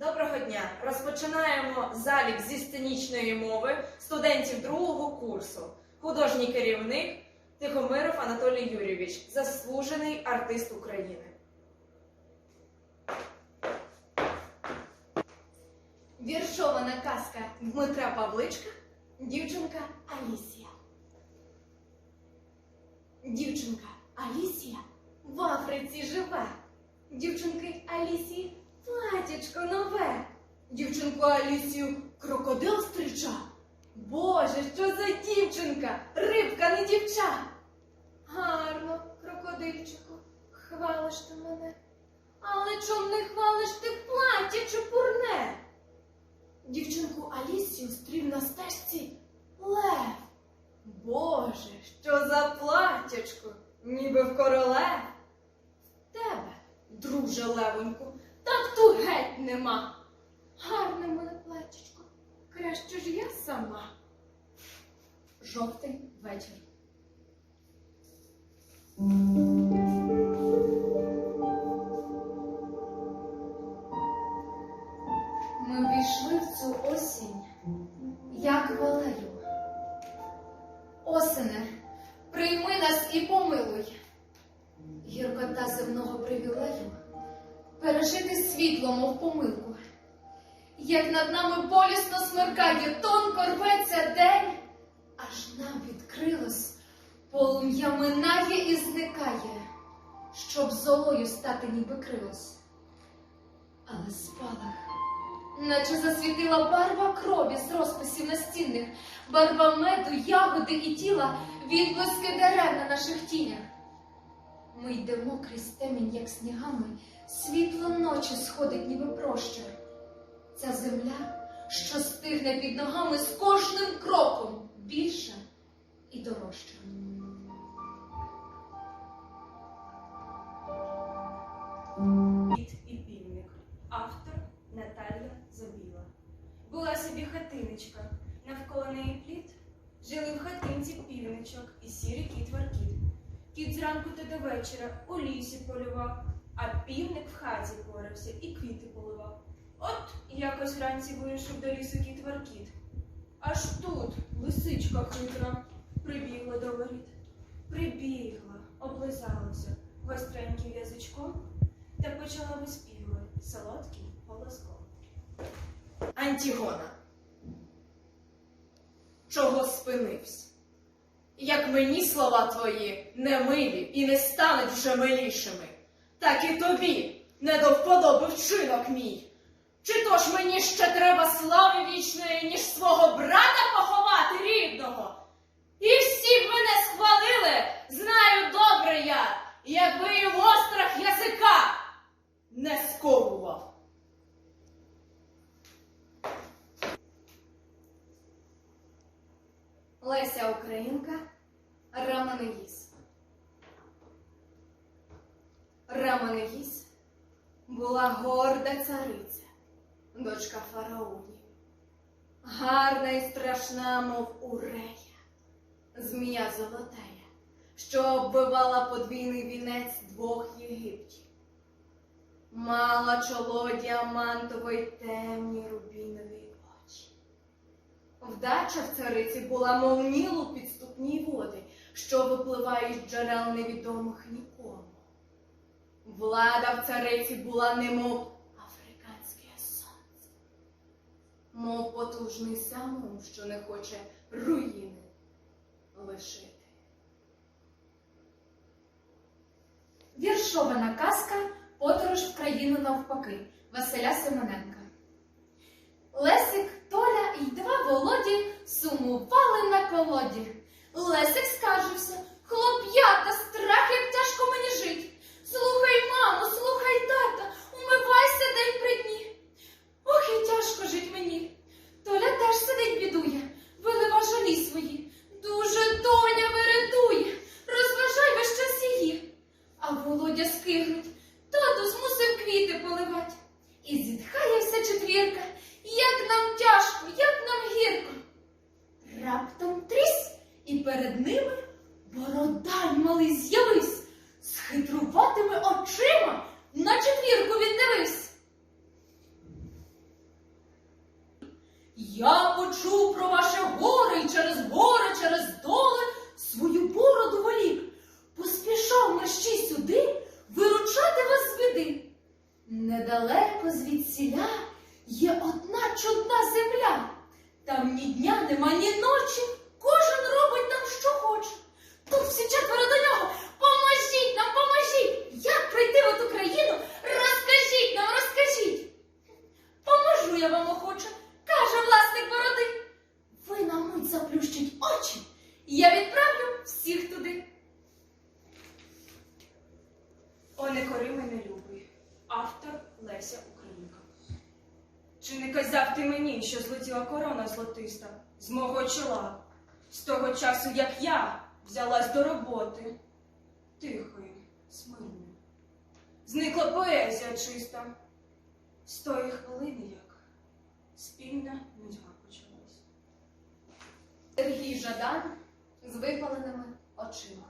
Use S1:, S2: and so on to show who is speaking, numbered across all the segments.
S1: Доброго дня! Розпочинаємо залік зі сценічної мови студентів другого курсу. Художній керівник Тихомиров Анатолій Юрійович, заслужений артист України.
S2: Віршована казка Дмитра Павличка Дівчинка Алісія. Дівчинка Алісія в Африці живе. Дівчинки Алісії платячко нове. Дівчинку Алісію крокодил стрича. Боже, що за дівчинка, рибка не дівча. Гарно, крокодильчику, хвалиш ти мене. Але чом не хвалиш ти плаття чепурне? Дівчинку Алісію стрів на стежці лев. Боже, що за платтячко, ніби в королев. Тебе, друже левоньку, так ту геть нема. Гарне моє плечечко, краще ж я сама. Жовтий вечір. Над нами болісно смеркає, тонко рветься день, аж нам відкрилось, полум'я минає і зникає, щоб золою стати ніби крилось. Але спалах наче засвітила барва крові з розписів настінних, барва меду, ягоди і тіла, відблиски дерев на наших тінях. Ми йдемо крізь темінь, як снігами, світло ночі сходить, ніби проща. Ця земля, що стигне під ногами з кожним кроком більша і дорожча.
S1: Кіт і півник. Автор Наталія Забіла. Була собі хатиночка, навколо неї плід. Жили в хатинці півничок і сірий кіт Варкіт. Кіт зранку та до вечора у лісі полював, а півник в хаті порався і квіти поливав. От якось вранці вийшов до лісу кіт. Аж тут лисичка хитра прибігла до воріт. Прибігла, облизалася гостреньким язичком та почала виспівувати солодким голоском. Антігона. Чого спинився? Як мені слова твої не милі і не стануть вже милішими, так і тобі не до вподоби вчинок мій. Чи то ж мені ще треба слави вічної, ніж свого брата поховати рідного? І всі б мене схвалили, знаю добре я, якби і в острах язика не сковував.
S2: Леся Українка, Раманеїс. Раманеїс була горда цариця, дочка фараонів. Гарна і страшна, мов урея, змія золотея, що оббивала подвійний вінець двох Єгиптів. Мала чоло діамантової темні рубінові очі. Вдача в цариці була, мов нілу підступні води, що випливають джерел невідомих нікому. Влада в цариці була немов африканське сонце, мов потужний самум, що не хоче руїни лишити.
S3: Віршована казка Подорож в країну навпаки Василя Симоненка. Лесик, Толя і два Володі сумували на колоді. Лесик скаржився, хлоп'ята, страх, як тяжко мені жить. Слухай, мамо, слухай, тата, умивайся день при дні. Ох, і тяжко жить мені. Толя теж сидить, бідує, вилива жалі свої. Дуже доня вирятує, розважай весь час її. А Володя скигнуть, тату змусив квіти поливать. І зітхає вся четвірка, як нам тяжко, як нам гірко. Раптом трісь, і перед ними бородай малий з'явись, з хитруватими очима на четвірку він дивись. Я почув про ваше горе і через горе, через доли свою бороду волік. Поспішав мерщій сюди виручати вас з біди. Недалеко звідсіля є одна чудна земля. Там ні дня нема, ні ночі. Кожен робить там, що хоче. Тут всі четверо до нього. Поможіть нам, поможіть! Як прийти в ту країну? Розкажіть нам, розкажіть. Поможу я вам охоче, каже власник бороди. Ви на мить заплющіть очі, і я відправлю всіх туди.
S4: О, не кори мене любий. Автор Леся Українка. Чи не казав ти мені, що злетіла корона золотиста з мого чола, з того часу, як я взялась до роботи, тихої, смирної. Зникла поезія чиста, з тої хвилини, як спільна нудьга почалась.
S2: Сергій Жадан з випаленими очима.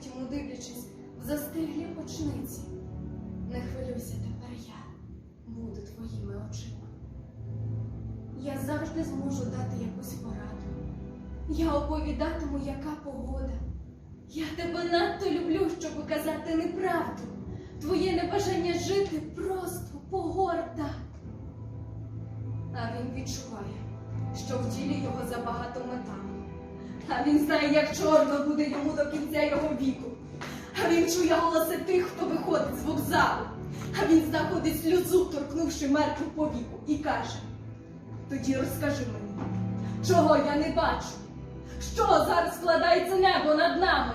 S2: Говорить йому, дивлячись в застиглі очниці. Не хвилюйся тепер я буду твоїми очима. Я завжди зможу дати якусь пораду. Я оповідатиму, яка погода. Я тебе надто люблю, щоб казати неправду. Твоє небажання жити просто погорда. А він відчуває, що в тілі його забагато метану. А він знає, як чорно буде йому до кінця його віку. А він чує голоси тих, хто виходить з вокзалу. А він знаходить сльозу, торкнувши мертву повіку, і каже: тоді розкажи мені, чого я не бачу? Що зараз складається небо над нами?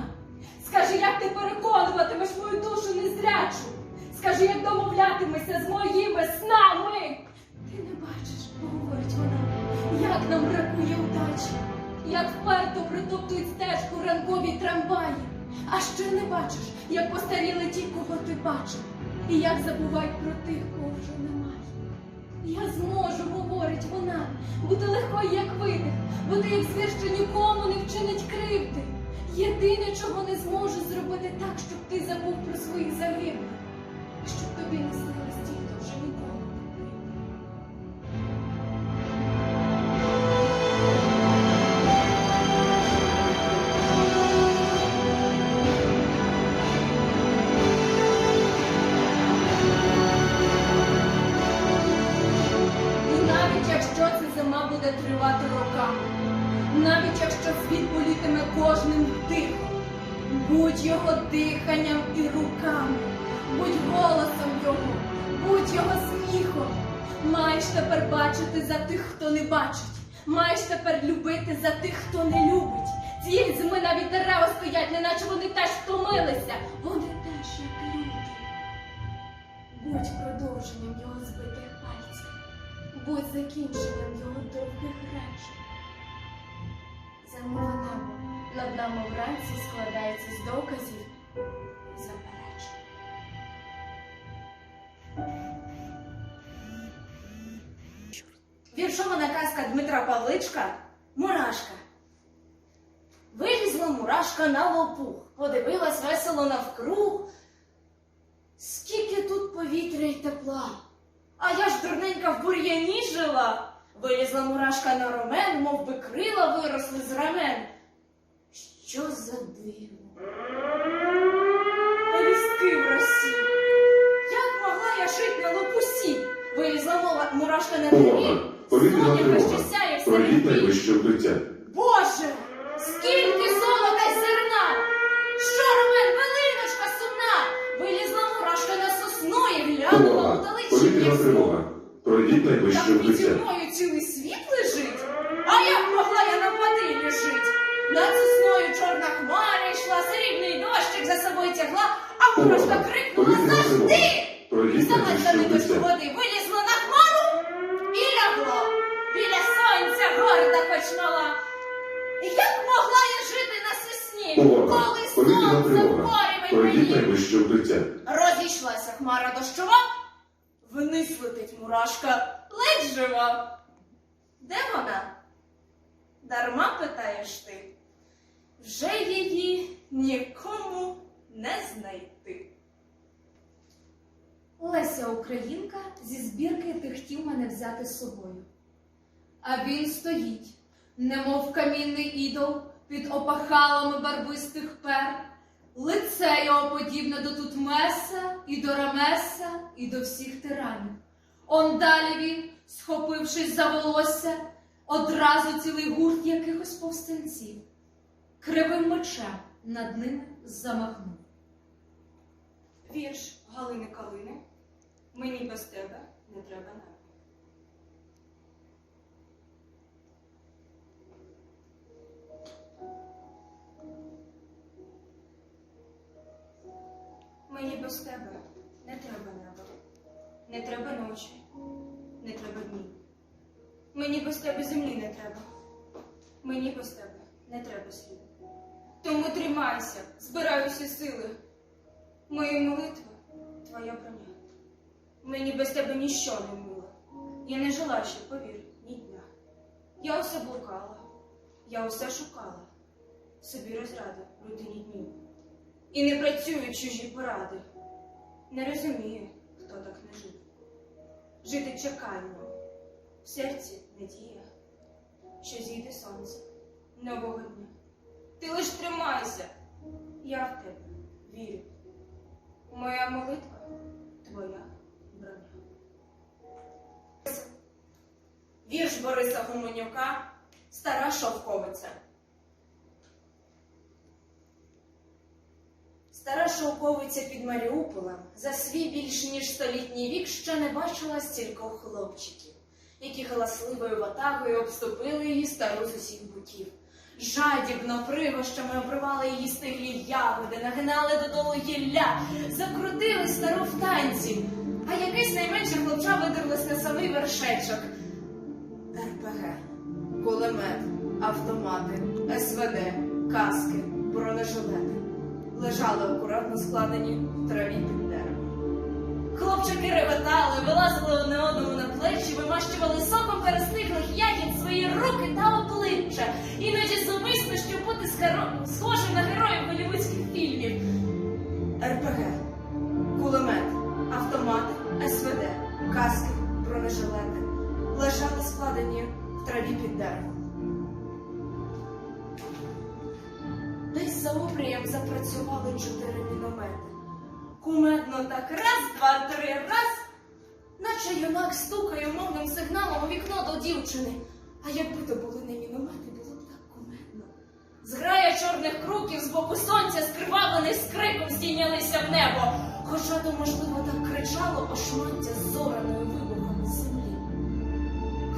S2: Скажи, як ти переконуватимеш мою душу незрячу? Скажи, як домовлятимешся з моїми снами? Ти не бачиш, говорить вона, як нам бракує удачі, як вперто притоптують стежку ранкові трамваї. А ще не бачиш, як постаріли ті, кого ти бачив, і як забувають про тих, кого вже немає. Я зможу, говорить вона, бути легкою, як видих, бути як звір, що нікому не вчинить кривди. Єдине, чого не зможу зробити так, щоб ти забув про своїх загиблих, і щоб тобі не снились ті, хто вже ніколи тривати роками, навіть якщо світ болітиме кожним вдихом, будь його диханням і руками, будь голосом його, будь його сміхом. Маєш тепер бачити за тих, хто не бачить, маєш тепер любити за тих, хто не любить. Цієї зими навіть дерева стоять, неначе вони теж втомилися. Вони теж як люди. Будь продовженням його будь закінченням його довгих речень. Зимове небо над нами вранці складається з доказів і заперечень.
S5: Віршована казка Дмитра Павличка Мурашка. Вилізла мурашка на лопух, подивилась весело навкруг. Скільки тут повітря й тепла. А я ж в бур'яні жила. Вилізла мурашка на ромен, мов би крила виросли з рамен. Що за диво? Листки в росі. Як могла я жить на лопусі? Вилізла мова- мурашка на дереві.
S6: Повітряна
S5: Соняка ще сяє в
S6: Пройдіть
S5: середині. Боже, скільки золота й зерна! Що ромен велиночка сумна? Вилізла мурашка на сосну і глянула
S6: Увага!
S5: удалечі
S6: Повітряна тривога. Пройдіть найближче
S5: Там піді
S6: укриття.
S5: мною цілий світ лежить. А як могла я на падилі жить? Над сосною чорна хмара йшла, срібний дощик за собою тягла, а мурашка крикнула
S6: Повітряна
S5: завжди.
S6: Пройдіть
S5: Взялася
S6: найближче укриття.
S5: води, вилізла на хмару і лягла. Біля сонця горда хоч мала.
S2: Як могла я жити на сосні?
S5: Увага!
S2: Коли
S5: Повітряна
S2: сонце
S5: тривога.
S2: порівень
S5: Пройдіть
S2: мені
S5: найближче укриття.
S2: розійшлася хмара дощова, вниз летить мурашка, ледь жива. Де вона? Дарма питаєш ти. Вже її нікому не знайти.
S7: Леся Українка зі збірки тихтів мене взяти з собою. А він стоїть, немов камінний ідол, під опахалами барвистих пер. Лице його подібне до Тутмеса, і до Рамеса, і до всіх тиранів. Он далі він, схопившись за волосся, одразу цілий гурт якихось повстанців, кривим мечем над ними замахнув.
S1: Вірш Галини Калини. Мені без тебе не треба неба. Мені без тебе не треба неба, не треба ночі, не треба днів. Мені без тебе землі не треба, мені без тебе не треба слів. Тому тримайся, збирай усі сили. Мої молитви твоя броня. Мені без тебе ніщо не мило. Я не жила ще, повір, ні дня. Я усе блукала, я усе шукала, собі розради в рутині днів. І не працюють чужі поради. Не розумію, хто так не жив. Жити чеканням, в серці надія, що зійде сонце нового дня. Ти лиш тримайся, я в тебе вірю. Моя молитва твоя броня.
S2: Вірш Бориса Гуменюка Стара шовковиця. Стара шовковиця під Маріуполем за свій більш ніж столітній вік ще не бачила стількох хлопчиків, які галасливою ватагою обступили її стару з усіх боків. Жадібно пригощами обривали її стиглі ягоди, нагинали додолу гілля, закрутили стару в танці, а якийсь найменший хлопча видерлась на самий вершечок. РПГ, кулемет, автомати, СВД, каски, бронежилети лежали акуратно складені в траві під деревом. Хлопчики реветали, вилазили одне одному на плечі, вимащували соком перестиглих ягід свої руки та обличчя, обрієм чотири міномети. Кумедно так раз, два, три, раз. Наче юнак стукає мовним сигналом у вікно до дівчини. А якби то були не міномети, було б так кумедно. Зграя чорних круків з боку сонця, скривавлений з криком здійнялися в небо. Хоча то, можливо, так кричало ошмаття зораною вибухом з землі.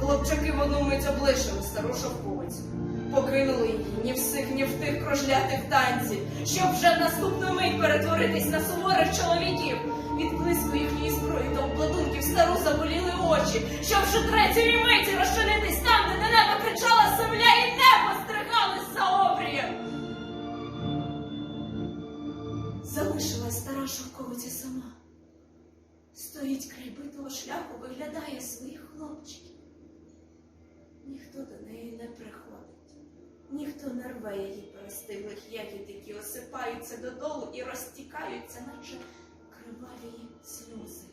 S2: Хлопчаки в одну мить облишили стару шовковицю. Покинули її ні в сих, ні в тих кружляти в танці, щоб вже наступну мить перетворитись на суворих чоловіків. Від блиску їхньої зброї та обладунків стару заболіли очі, щоб вже третьої миті розчинитись там, де на небо кричала земля і небо стригались за обрієм. Залишилась стара шовковиця сама. Стоїть край битого шляху, виглядає своїх хлопчиків. Ніхто до неї не приходить, ніхто не рве її перестиглих ягід, які осипаються додолу і розтікаються, наче криваві сльози.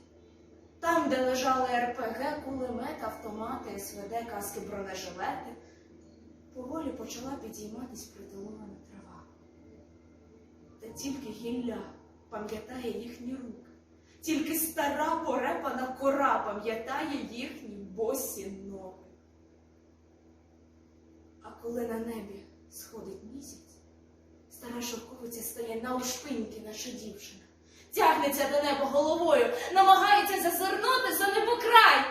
S2: Там, де лежали РПГ, кулемет, автомати, СВД, каски, бронежилети, поволі почала підійматись притулована трава. Та тільки гілля пам'ятає їхні руки, тільки стара порепана кора пам'ятає їхні босі ноги. Коли на небі сходить місяць, стара шовковиця стає на ушпиньки, наша дівчина, тягнеться до неба головою, намагається зазирнути за небокрай.